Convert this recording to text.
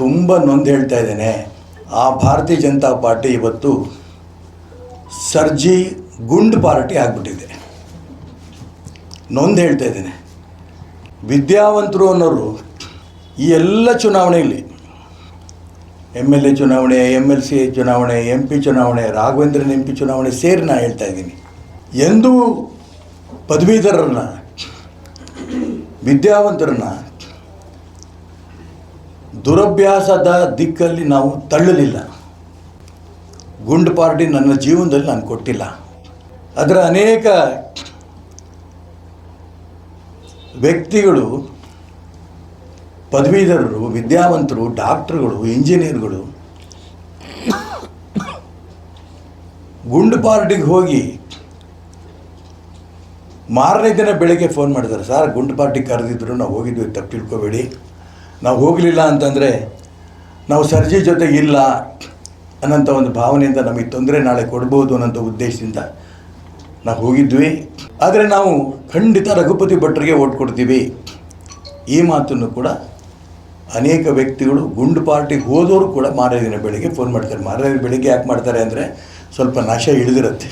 ತುಂಬ ನೊಂದು ಹೇಳ್ತಾ ಇದ್ದೇನೆ. ಆ ಭಾರತೀಯ ಜನತಾ ಪಾರ್ಟಿ ಇವತ್ತು ಸರ್ಜಿ ಗುಂಡ್ ಪಾರ್ಟಿ ಆಗಿಬಿಟ್ಟಿದೆ. ನೊಂದು ಹೇಳ್ತಾ ಇದ್ದೇನೆ. ವಿದ್ಯಾವಂತರು ಅನ್ನೋರು ಈ ಎಲ್ಲ ಚುನಾವಣೆಯಲ್ಲಿ ಎಂ ಎಲ್ ಎ ಚುನಾವಣೆ, ಎಂ ಎಲ್ ಸಿ ಚುನಾವಣೆ, ಎಂ ಪಿ ಚುನಾವಣೆ, ರಾಘವೇಂದ್ರನ್ ಎಂ ಪಿ ಚುನಾವಣೆ ಸೇರಿ ನಾ ಹೇಳ್ತಾ ಇದ್ದೀನಿ. ಎಂದೂ ಪದವೀಧರರನ್ನ, ವಿದ್ಯಾವಂತರನ್ನ ದುರಭ್ಯಾಸದ ದಿಕ್ಕಲ್ಲಿ ನಾವು ತಳ್ಳಲಿಲ್ಲ. ಗುಂಡು ಪಾರ್ಟಿ ನನ್ನ ಜೀವನದಲ್ಲಿ ನಾನು ಕೊಟ್ಟಿಲ್ಲ. ಅದರ ಅನೇಕ ವ್ಯಕ್ತಿಗಳು, ಪದವೀಧರರು, ವಿದ್ಯಾವಂತರು, ಡಾಕ್ಟ್ರುಗಳು, ಇಂಜಿನಿಯರ್ಗಳು ಗುಂಡು ಪಾರ್ಟಿಗೆ ಹೋಗಿ ಮಾರನೇ ದಿನ ಬೆಳಗ್ಗೆ ಫೋನ್ ಮಾಡಿದ್ದಾರೆ. ಸರ್, ಗುಂಡು ಪಾರ್ಟಿ ಕರೆದಿದ್ರು, ನಾವು ಹೋಗಿದ್ವಿ ತಪ್ಪು ತಿಳ್ಕೊಬೇಡಿ ನಾವು ಹೋಗಲಿಲ್ಲ ಅಂತಂದರೆ ನಾವು ಸರ್ಜಿ ಜೊತೆಗೆ ಇಲ್ಲ ಅನ್ನೋಂಥ ಒಂದು ಭಾವನೆಯಿಂದ ನಮಗೆ ತೊಂದರೆ ನಾಳೆ ಕೊಡ್ಬೋದು ಅನ್ನೋಂಥ ಉದ್ದೇಶದಿಂದ ನಾವು ಹೋಗಿದ್ವಿ. ಆದರೆ ನಾವು ಖಂಡಿತ ರಘುಪತಿ ಭಟ್ರಿಗೆ ಓಟ್ ಕೊಡ್ತೀವಿ. ಈ ಮಾತನ್ನು ಕೂಡ ಅನೇಕ ವ್ಯಕ್ತಿಗಳು ಗುಂಡು ಪಾರ್ಟಿಗೆ ಹೋದವರು ಕೂಡ ಮಾರನೇ ದಿನ ಬೆಳಿಗ್ಗೆ ಫೋನ್ ಮಾಡ್ತಾರೆ. ಮಾರನೇ ಬೆಳಿಗ್ಗೆ ಯಾಕೆ ಮಾಡ್ತಾರೆ ಅಂದರೆ ಸ್ವಲ್ಪ ನಾಶ ಇಳಿದಿರುತ್ತೆ